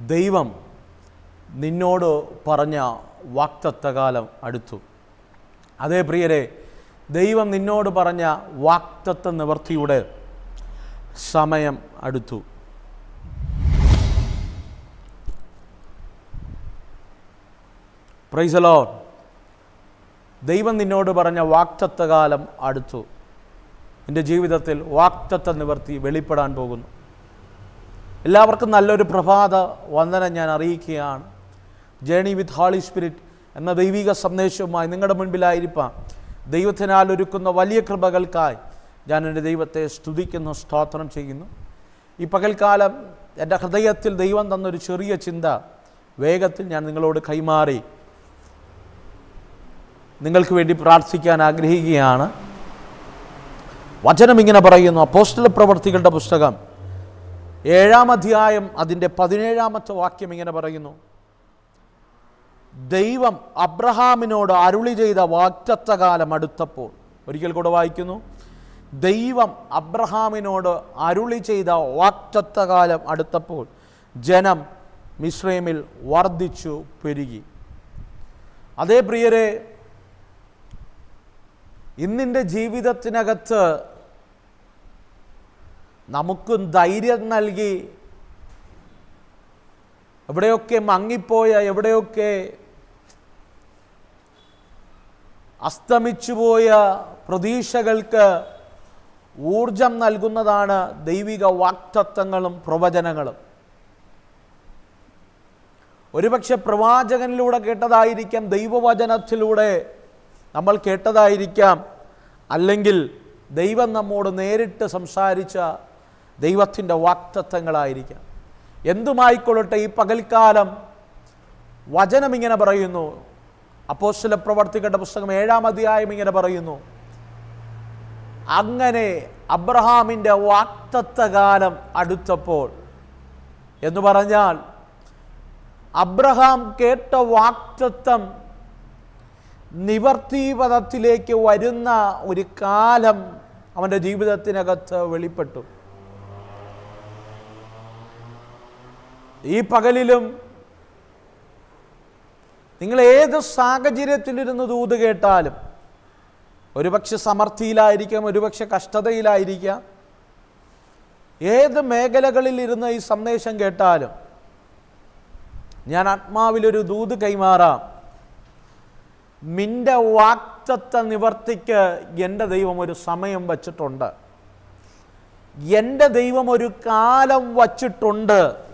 ദൈവം നിന്നോട് പറഞ്ഞ വാക്തത്വകാലം അടുത്തു. അതേ പ്രിയരെ ദൈവം നിന്നോട് പറഞ്ഞ വാക്തത്വ നിവർത്തിയുടെ സമയം അടുത്തു. പ്രൈസലോ ദൈവം നിന്നോട് പറഞ്ഞ വാക്തത്വകാലം അടുത്തു. എന്റെ ജീവിതത്തിൽ വാക്തത്വ നിവർത്തി വെളിപ്പെടാൻ പോകുന്നു. എല്ലാവർക്കും നല്ലൊരു പ്രഭാത വന്ദനം ഞാൻ അറിയിക്കുകയാണ്. ജേണി വിത്ത് ഹോളി സ്പിരിറ്റ് എന്ന ദൈവിക സന്ദേശവുമായി നിങ്ങളുടെ മുൻപിലായിരിക്കാം. ദൈവത്തിനാൽ ഒരുക്കുന്ന വലിയ കൃപകൾക്കായി ഞാൻ എന്റെ ദൈവത്തെ സ്തുതിക്കുന്നു സ്തോത്രം ചെയ്യുന്നു. ഈ പകൽക്കാലം എന്റെ ഹൃദയത്തിൽ ദൈവം തന്നൊരു ചെറിയ ചിന്ത വേഗത്തിൽ ഞാൻ നിങ്ങളോട് കൈമാറി. നിങ്ങൾക്ക് വേണ്ടി പ്രാർത്ഥിക്കാൻ ആഗ്രഹിക്കുകയാണ്. വചനം ഇങ്ങനെ പറയുന്നു അപ്പോസ്റ്റല പ്രവർത്തികളുടെ പുസ്തകം. ഏഴാം അധ്യായം അതിന്റെ പതിനേഴാമത്തെ വാക്യം ഇങ്ങനെ പറയുന്നു. ദൈവം അബ്രഹാമിനോട് അരുളി ചെയ്ത വാക്തത്വകാലം അടുത്തപ്പോൾ ഒരിക്കൽ കൂടെ വായിക്കുന്നു. ദൈവം അബ്രഹാമിനോട് അരുളി ചെയ്ത വാക്തത്വകാലം അടുത്തപ്പോൾ ജനം മിശ്രൈമിൽ വർദ്ധിച്ചു പെരുകി. അതേ പ്രിയരെ ഇന്നിന്റെ ജീവിതത്തിനകത്ത് നമുക്കും ധൈര്യം നൽകി. എവിടെയൊക്കെ മങ്ങിപ്പോയ എവിടെയൊക്കെ അസ്തമിച്ചുപോയ പ്രതീക്ഷകൾക്ക് ഊർജം നൽകുന്നതാണ് ദൈവിക വാക്തത്വങ്ങളും പ്രവചനങ്ങളും. ഒരുപക്ഷെ പ്രവാചകനിലൂടെ കേട്ടതായിരിക്കാം ദൈവവചനത്തിലൂടെ നമ്മൾ കേട്ടതായിരിക്കാം അല്ലെങ്കിൽ ദൈവം നമ്മോട് നേരിട്ട് സംസാരിച്ച ദൈവത്തിന്റെ വാക്തത്വങ്ങളായിരിക്കാം. എന്തുമായിക്കൊള്ളട്ടെ ഈ പകൽക്കാലം വചനം ഇങ്ങനെ പറയുന്നു. അപ്പോസ്റ്റല പ്രവർത്തിക്കേണ്ട പുസ്തകം ഏഴാം അധ്യായം ഇങ്ങനെ പറയുന്നു. അങ്ങനെ അബ്രഹാമിന്റെ വാക്തത്വകാലം അടുത്തപ്പോൾ എന്ന് പറഞ്ഞാൽ അബ്രഹാം കേട്ട വാക്തത്വം നിവർത്തിപഥത്തിലേക്ക് വരുന്ന ഒരു കാലം അവന്റെ ജീവിതത്തിനകത്ത് വെളിപ്പെട്ടു. ഈ പകലിലും നിങ്ങൾ ഏത് സാഹചര്യത്തിലിരുന്ന് ദൂത് കേട്ടാലും ഒരുപക്ഷെ സമൃദ്ധിയിലായിരിക്കാം ഒരുപക്ഷെ കഷ്ടതയിലായിരിക്കാം. ഏത് മേഖലകളിൽ ഇരുന്ന് ഈ സന്ദേശം കേട്ടാലും ഞാൻ ആത്മാവിലൊരു ദൂത് കൈമാറാം. നിന്റെ വാക്തത്വ നിവർത്തിക്ക് എന്റെ ദൈവം ഒരു സമയം വച്ചിട്ടുണ്ട്. എന്റെ ദൈവം ഒരു കാലം വച്ചിട്ടുണ്ട്.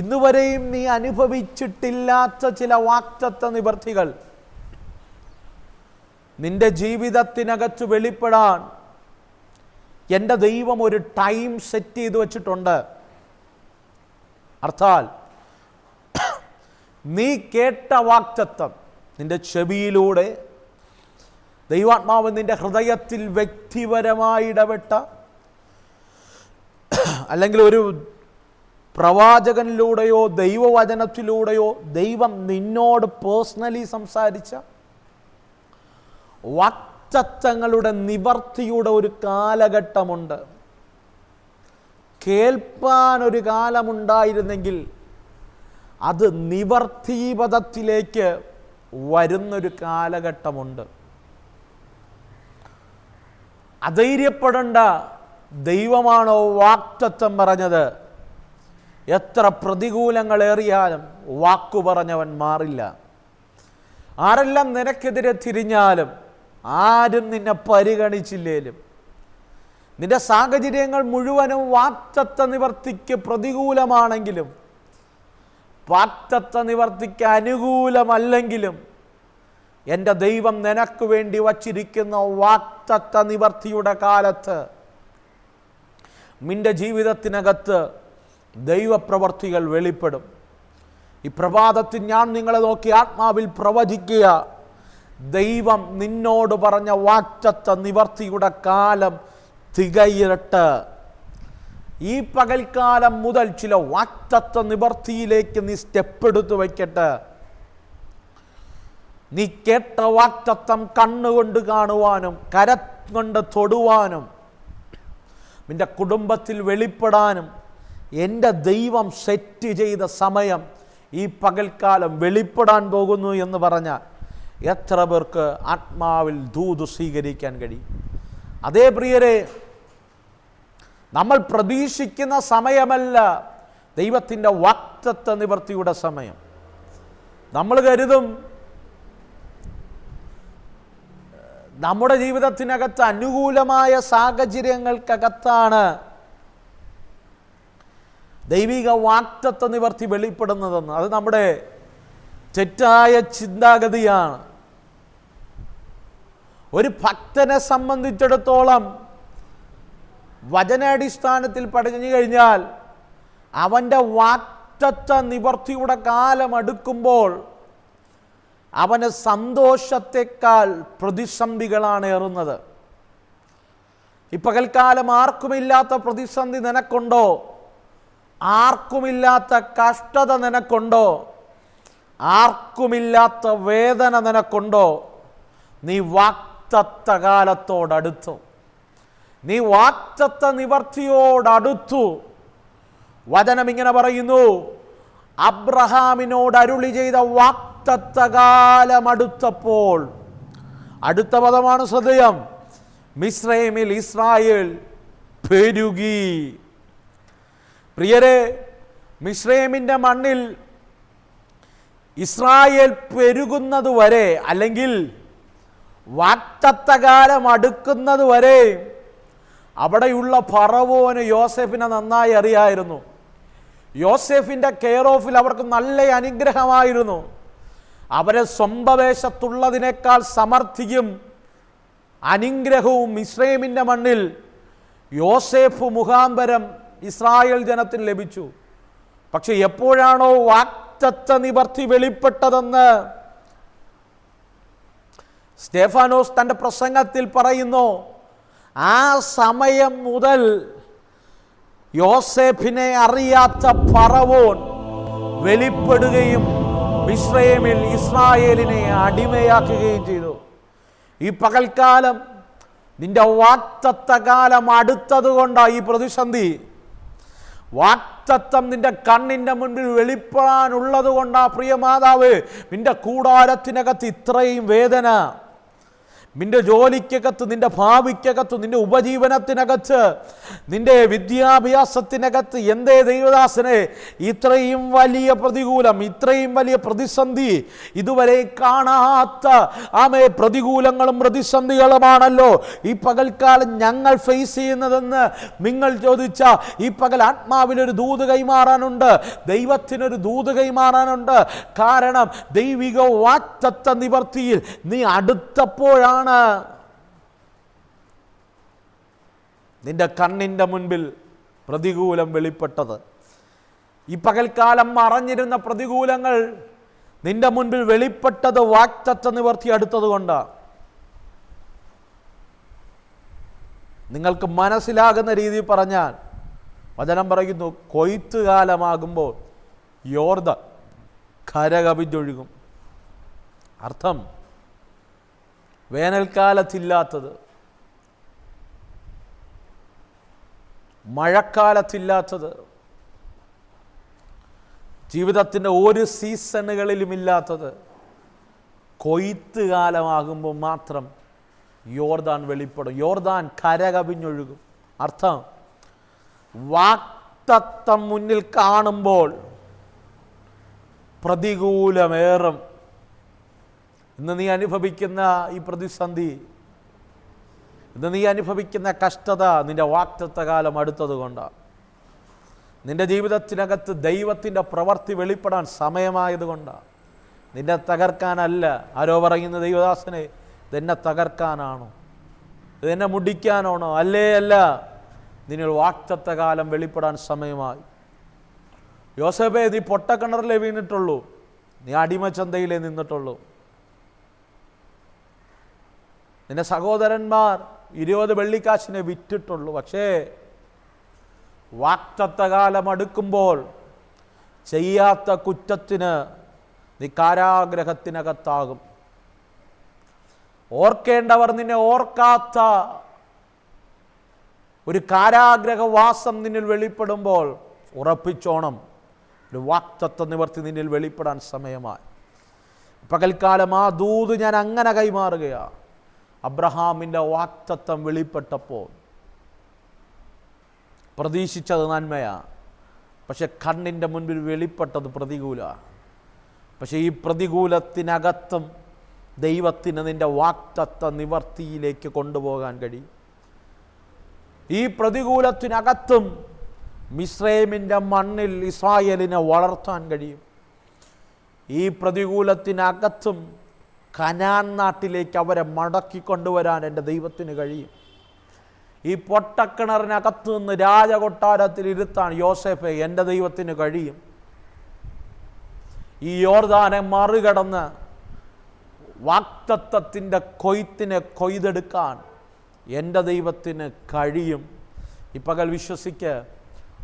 ഇന്നുവരെയും നീ അനുഭവിച്ചിട്ടില്ലാത്ത ചില വാക്തത്വ നിവർത്തികൾ. നിന്റെ ജീവിതത്തിനകത്ത് വെളിപ്പെടാൻ എന്റെ ദൈവം ഒരു ടൈം സെറ്റ് ചെയ്തു വച്ചിട്ടുണ്ട്. അർത്ഥാൽ നീ കേട്ട വാക്തത്വം നിന്റെ ചെവിയിലൂടെ ദൈവാത്മാവ് നിന്റെ ഹൃദയത്തിൽ വ്യക്തിപരമായി ഇടപെട്ട അല്ലെങ്കിൽ ഒരു പ്രവാചകനിലൂടെയോ ദൈവവചനത്തിലൂടെയോ ദൈവം നിന്നോട് പേഴ്സണലി സംസാരിച്ച വാക്തത്വങ്ങളുടെ നിവർത്തിയുടെ ഒരു കാലഘട്ടമുണ്ട്. കേൾപ്പാൻ ഒരു കാലമുണ്ടായിരുന്നെങ്കിൽ അത് നിവർത്തിപഥത്തിലേക്ക് വരുന്നൊരു കാലഘട്ടമുണ്ട്. അധൈര്യപ്പെടേണ്ട ദൈവമാണോ വാക്തത്വം പറഞ്ഞത്? എത്ര പ്രതികൂലങ്ങളേറിയാലും വാക്കു പറഞ്ഞവൻ മാറില്ല. ആരെല്ലാം നിനക്കെതിരെ തിരിഞ്ഞാലും ആരും നിന്നെ പരിഗണിച്ചില്ലേലും. നിന്റെ സാഹചര്യങ്ങൾ മുഴുവനും വാക്തത്വ നിവർത്തിക്ക് പ്രതികൂലമാണെങ്കിലും വാക്തത്വ നിവർത്തിക്ക് അനുകൂലമല്ലെങ്കിലും എന്റെ ദൈവം നിനക്ക് വേണ്ടി വച്ചിരിക്കുന്ന വാക്തത്വ നിവർത്തിയുടെ കാലത്ത് നിന്റെ ജീവിതത്തിനകത്ത് ദൈവപ്രവർത്തികൾ വെളിപ്പെടും. ഈ പ്രഭാതത്തിൽ ഞാൻ നിങ്ങളെ നോക്കി ആത്മാവിൽ പ്രവചിക്കുക. ദൈവം നിന്നോട് പറഞ്ഞ വാക്തത്വ നിവർത്തിയുടെ കാലം തികയിരട്ട് ഈ പകൽക്കാലം മുതൽ ചില വാക്തത്വ നിവർത്തിയിലേക്ക് നീ സ്റ്റെപ്പ് എടുത്തു വയ്ക്കട്ടെ നീ കേട്ട വാക്തത്വം കണ്ണുകൊണ്ട് കാണുവാനും കര കൊണ്ട് തൊടുവാനും നിന്റെ കുടുംബത്തിൽ വെളിപ്പെടാനും എന്റെ ദൈവം സെറ്റ് ചെയ്ത സമയം ഈ പകൽക്കാലം വെളിപ്പെടാൻ പോകുന്നു എന്ന് പറഞ്ഞാൽ എത്ര പേർക്ക് ആത്മാവിൽ ദൂത് സ്വീകരിക്കാൻ കഴിയും? അതേ പ്രിയരെ നമ്മൾ പ്രതീക്ഷിക്കുന്ന സമയമല്ല ദൈവത്തിന്റെ വാക്തത്വ നിവർത്തിയുടെ സമയം. നമ്മൾ കരുതും നമ്മുടെ ജീവിതത്തിനകത്ത് അനുകൂലമായ സാഹചര്യങ്ങൾക്കകത്താണ് ദൈവിക വാക്തത്വ നിവർത്തി വെളിപ്പെടുന്നതെന്ന്. അത് നമ്മുടെ തെറ്റായ ചിന്താഗതിയാണ്. ഒരു ഭക്തനെ സംബന്ധിച്ചിടത്തോളം വചനാടിസ്ഥാനത്തിൽ പഠിഞ്ഞു കഴിഞ്ഞാൽ അവന്റെ വാക്തത്വ നിവർത്തിയുടെ കാലം അടുക്കുമ്പോൾ അവന് സന്തോഷത്തെക്കാൾ പ്രതിസന്ധികളാണ് ഏറുന്നത്. ഇപ്പകൽക്കാലം പകൽക്കാലം ആർക്കുമില്ലാത്ത പ്രതിസന്ധി നിനക്കുണ്ടോ? ആർക്കുമില്ലാത്ത കഷ്ടത നിനക്കുണ്ടോ? ആർക്കുമില്ലാത്ത വേദന നിനക്കുണ്ടോ? നീ വാക്തത്വ കാലത്തോടടുത്തു. നീ വാക്തത്വ നിവർത്തിയോടടുത്തു. വചനം ഇങ്ങനെ പറയുന്നു അബ്രഹാമിനോട് അരുളി ചെയ്ത വാക്തത്വകാലം അടുത്തപ്പോൾ അടുത്ത പദമാണ് ശ്രദ്ധയം മിശ്രൈമിൽ ഇസ്രായേൽ പെരുകി. പ്രിയരെ മിശ്രയമിന്റെ മണ്ണിൽ ഇസ്രായേൽ പെരുകുന്നത് വരെ അല്ലെങ്കിൽ വാക്തത്വകാലം അടുക്കുന്നത് വരെ അവിടെയുള്ള ഫറവോന് യോസെഫിനെ നന്നായി അറിയായിരുന്നു. യോസെഫിന്റെ കെയർ ഓഫിൽ അവർക്ക് നല്ല അനുഗ്രഹമായിരുന്നു. അവരെ സ്വന്തദേശത്തുള്ളതിനേക്കാൾ സമർത്ഥിയും അനുഗ്രഹവും ഇസ്രേമിന്റെ മണ്ണിൽ യോസേഫ് മുഖാന്തരം ഇസ്രായേൽ ജനത്തിന് ലഭിച്ചു. പക്ഷെ എപ്പോഴാണോ വാക്തത്വ നിവർത്തി വെളിപ്പെട്ടതെന്ന് സ്റ്റേഫാനോസ് തന്റെ പ്രസംഗത്തിൽ പറയുന്നു. ആ സമയം മുതൽ യോസേഫിനെ അറിയാത്ത പറവോൻ വെളിപ്പെടുകയും മിശ്രയമിൽ ഇസ്രായേലിനെ അടിമയാക്കുകയും ചെയ്തു. ഈ പകൽക്കാലം നിന്റെ വാക്തത്വകാലം അടുത്തതുകൊണ്ടാണ് ഈ പ്രതിസന്ധി. വാക്തത്വം നിന്റെ കണ്ണിന്റെ മുൻപിൽ വെളിപ്പെടാനുള്ളത് കൊണ്ടാ പ്രിയ മാതാവ്. നിന്റെ കൂടാരത്തിനകത്ത് ഇത്രയും വേദന. നിന്റെ ജോലിക്കകത്ത് നിന്റെ ഭാവിക്കകത്ത് നിന്റെ ഉപജീവനത്തിനകത്ത് നിന്റെ വിദ്യാഭ്യാസത്തിനകത്ത് എന്തേ ദൈവദാസനെ ഇത്രയും വലിയ പ്രതികൂലം ഇത്രയും വലിയ പ്രതിസന്ധി ഇതുവരെ കാണാത്ത ആമേ പ്രതികൂലങ്ങളും പ്രതിസന്ധികളുമാണല്ലോ ഈ പകൽക്കാലം ഞങ്ങൾ ഫേസ് ചെയ്യുന്നതെന്ന് നിങ്ങൾ ചോദിച്ച ഈ പകൽ ആത്മാവിലൊരു ദൂത് കൈമാറാനുണ്ട് ദൈവത്തിനൊരു ദൂത് കൈമാറാനുണ്ട്. കാരണം ദൈവിക വാക്തത്വ നിവർത്തിയിൽ നീ അടുത്തപ്പോഴാണ് നിന്റെ കണ്ണിന്റെ മുൻപിൽ പ്രതികൂലം വെളിപ്പെട്ടത്. ഈ പകൽക്കാലം മറഞ്ഞിരുന്ന പ്രതികൂലങ്ങൾ നിന്റെ മുൻപിൽ വെളിപ്പെട്ടത് വാക്തത്വ നിവർത്തി അടുത്തത് കൊണ്ടാണ് നിങ്ങൾക്ക് മനസ്സിലാകുന്ന രീതിയിൽ പറഞ്ഞാൽ വചനം പറയുന്നു കൊയ്ത്തുകാലമാകുമ്പോൾ യോർദ കരകവിഞ്ഞൊഴുകും. അർത്ഥം വേനൽക്കാലത്തില്ലാത്തത് മഴക്കാലത്തില്ലാത്തത് ജീവിതത്തിന്റെ ഒരു സീസണുകളിലുമില്ലാത്തത് കൊയ്ത്ത് കാലമാകുമ്പോൾ മാത്രം യോർദാൻ വെളിപ്പെടും. യോർദാൻ കരകവിഞ്ഞൊഴുകും. അർത്ഥം വാക്തത്വം മുന്നിൽ കാണുമ്പോൾ പ്രതികൂലമേറും. ഇന്ന് നീ അനുഭവിക്കുന്ന ഈ പ്രതിസന്ധി ഇന്ന് നീ അനുഭവിക്കുന്ന കഷ്ടത നിന്റെ വാക്തത്വ കാലം അടുത്തത് കൊണ്ടാണ്. നിന്റെ ജീവിതത്തിനകത്ത് ദൈവത്തിന്റെ പ്രവൃത്തി വെളിപ്പെടാൻ സമയമായതുകൊണ്ടാണ് നിന്നെ തകർക്കാനല്ല ആരോ പറയുന്ന ദൈവദാസനെ ഇതെന്നെ തകർക്കാനാണോ? ഇതെന്നെ മുടിക്കാനാണോ? അല്ലേ അല്ല. നിന്നിൽ വാക്തത്വ കാലം വെളിപ്പെടാൻ സമയമായി. യോസഫേ നീ പൊട്ടക്കിണറിലേ വീണിട്ടുള്ളൂ. നീ അടിമച്ചന്തയിലേ നിന്നിട്ടുള്ളൂ. നിന്റെ സഹോദരന്മാർ ഇരുപത് വെള്ളിക്കാശിനെ വിറ്റിട്ടുള്ളൂ. പക്ഷേ വാക്തത്വകാലം അടുക്കുമ്പോൾ ചെയ്യാത്ത കുറ്റത്തിന് നീ കാരാഗ്രഹത്തിനകത്താകും. ഓർക്കേണ്ടവർ നിന്നെ ഓർക്കാത്ത ഒരു കാരാഗ്രഹവാസം നിന്നിൽ വെളിപ്പെടുമ്പോൾ ഉറപ്പിച്ചോണം. ഒരു വാക്തത്വ നിവർത്തി നിന്നിൽ വെളിപ്പെടാൻ സമയമായി. പകൽക്കാലം ആ ദൂത് ഞാൻ അങ്ങനെ കൈമാറുകയാണ്. അബ്രഹാമിന്റെ വാക്തത്വം വെളിപ്പെട്ടപ്പോൾ പ്രതീക്ഷിച്ചത് നന്മയാണ് പക്ഷെ കണ്ണിന്റെ മുൻപിൽ വെളിപ്പെട്ടത് പ്രതികൂല. പക്ഷേ ഈ പ്രതികൂലത്തിനകത്തും ദൈവത്തിന് നിന്റെ വാക്തത്വ നിവർത്തിയിലേക്ക് കൊണ്ടുപോകാൻ കഴിയും ഈ പ്രതികൂലത്തിനകത്തും മിസ്രൈമിന്റെ മണ്ണിൽ ഇസ്രായേലിനെ വളർത്താൻ കഴിയും. ഈ പ്രതികൂലത്തിനകത്തും കനാൻ നാട്ടിലേക്ക് അവരെ മടക്കി കൊണ്ടുവരാൻ എന്റെ ദൈവത്തിന് കഴിയും. ഈ പൊട്ടക്കിണറിനകത്ത് നിന്ന് രാജകൊട്ടാരത്തിൽ ഇരുത്താൻ യോസെഫെ എന്റെ ദൈവത്തിന് കഴിയും. ഈ യോർദാനെ മറികടന്ന് വാക്തത്വത്തിന്റെ കൊയ്ത്തിനെ കൊയ്തെടുക്കാൻ എന്റെ ദൈവത്തിന് കഴിയും. ഈ പകൽ വിശ്വസിക്ക്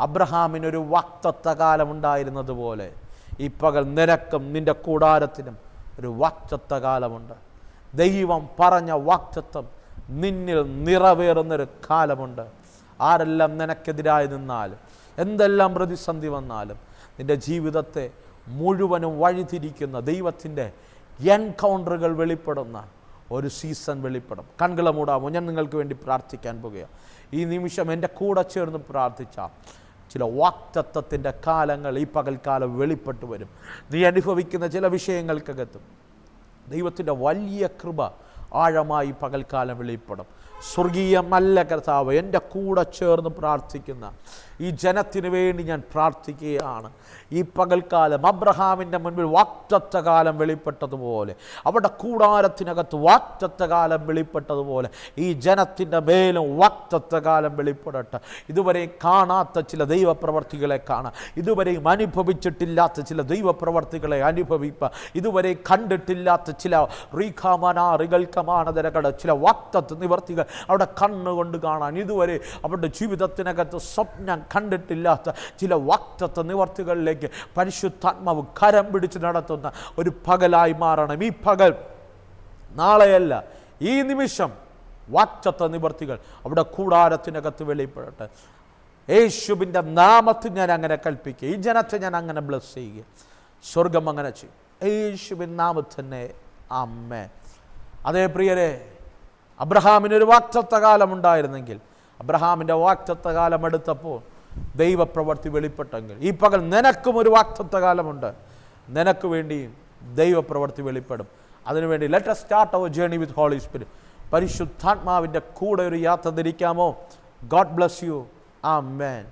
അബ്രഹാമിനൊരു വാക്തത്വ കാലമുണ്ടായിരുന്നത് പോലെ ഈ പകൽ നിനക്കും നിന്റെ കൂടാരത്തിനും ഒരു വാക്ചത്വ കാലമുണ്ട് ദൈവം പറഞ്ഞ വാക്ചത്വം നിന്നിൽ നിറവേറുന്നൊരു കാലമുണ്ട്. ആരെല്ലാം നിനക്കെതിരായി നിന്നാലും എന്തെല്ലാം പ്രതിസന്ധി വന്നാലും നിന്റെ ജീവിതത്തെ മുഴുവനും വഴിതിരിക്കുന്ന ദൈവത്തിന്റെ എൻകൗണ്ടറുകൾ വെളിപ്പെടുന്ന ഒരു സീസൺ വെളിപ്പെടും. കൺകള മൂടാമോ? ഞാൻ നിങ്ങൾക്ക് വേണ്ടി പ്രാർത്ഥിക്കാൻ പോകുക ഈ നിമിഷം എന്റെ കൂടെ ചേർന്ന് പ്രാർത്ഥിച്ച ചില വാക്തത്വത്തിന്റെ കാലങ്ങൾ ഈ പകൽക്കാലം വെളിപ്പെട്ടു വരും. നീ അനുഭവിക്കുന്ന ചില വിഷയങ്ങൾക്കകത്തും ദൈവത്തിന്റെ വലിയ കൃപ ആഴമായി പകൽക്കാലം വെളിപ്പെടും. സ്വർഗീയമല്ല കർത്താവ് എന്റെ കൂടെ ചേർന്ന് പ്രാർത്ഥിക്കുന്ന ഈ ജനത്തിന് വേണ്ടി ഞാൻ പ്രാർത്ഥിക്കുകയാണ്. ഈ പകൽക്കാലം അബ്രഹാമിന്റെ മുൻപിൽ വാക്തത്വകാലം വെളിപ്പെട്ടതുപോലെ അവിടെ കൂടാരത്തിനകത്ത് വാക്തത്വകാലം വെളിപ്പെട്ടതുപോലെ ഈ ജനത്തിന്റെ മേലും വാക്തത്വകാലം വെളിപ്പെടട്ടെ. ഇതുവരെ കാണാത്ത ചില ദൈവപ്രവർത്തികളെ കാണാം. ഇതുവരെയും അനുഭവിച്ചിട്ടില്ലാത്ത ചില ദൈവപ്രവർത്തികളെ അനുഭവിപ്പ. ഇതുവരെ കണ്ടിട്ടില്ലാത്ത ചില റീഖാമനാറികൾക്കമാണതരകട ചില വാക്തത്വ നിവർത്തികൾ അവിടെ കണ്ണുകൊണ്ട് കാണാൻ ഇതുവരെ അവരുടെ ജീവിതത്തിനകത്ത് സ്വപ്നം കണ്ടിട്ടില്ലാത്ത ചില വാക്തത്വ നിവർത്തികളിലേക്ക് പരിശുദ്ധാത്മാവ് കരം പിടിച്ച് നടത്തുന്ന ഒരു പകലായി മാറണം. ഈ പകൽ നാളെയല്ല ഈ നിമിഷം വാക്ചത്വ നിവർത്തികൾ അവിടെ കൂടാരത്തിനകത്ത് വെളിപ്പെടട്ടെ. യേശുവിന്റെ നാമത്തിൽ ഞാൻ അങ്ങനെ കൽപ്പിക്കുക. ഈ ജനത്തെ ഞാൻ അങ്ങനെ ബ്ലസ് ചെയ്യുക. സ്വർഗം അങ്ങനെ ചെയ്യും. യേശുവിൻ നാമത്തിൽ തന്നെ. അമ്മേ അതേ പ്രിയരെ അബ്രഹാമിനൊരു വാക്തത്വകാലം ഉണ്ടായിരുന്നെങ്കിൽ അബ്രഹാമിന്റെ വാക്തത്വകാലം എടുത്തപ്പോൾ ദൈവപ്രവർത്തി വെളിപ്പെട്ടെങ്കിൽ. ഈ പകൽ നിനക്കും ഒരു വാക്തത്വകാലമുണ്ട്. നിനക്ക് വേണ്ടിയും ദൈവപ്രവർത്തി വെളിപ്പെടും. അതിനുവേണ്ടി let start our journey with holy spirit പരിശുദ്ധാത്മാവിന്റെ കൂടെ ഒരു യാത്ര ധരിക്കാമോ? ഗോഡ് ബ്ലസ് യു ആ മേൻ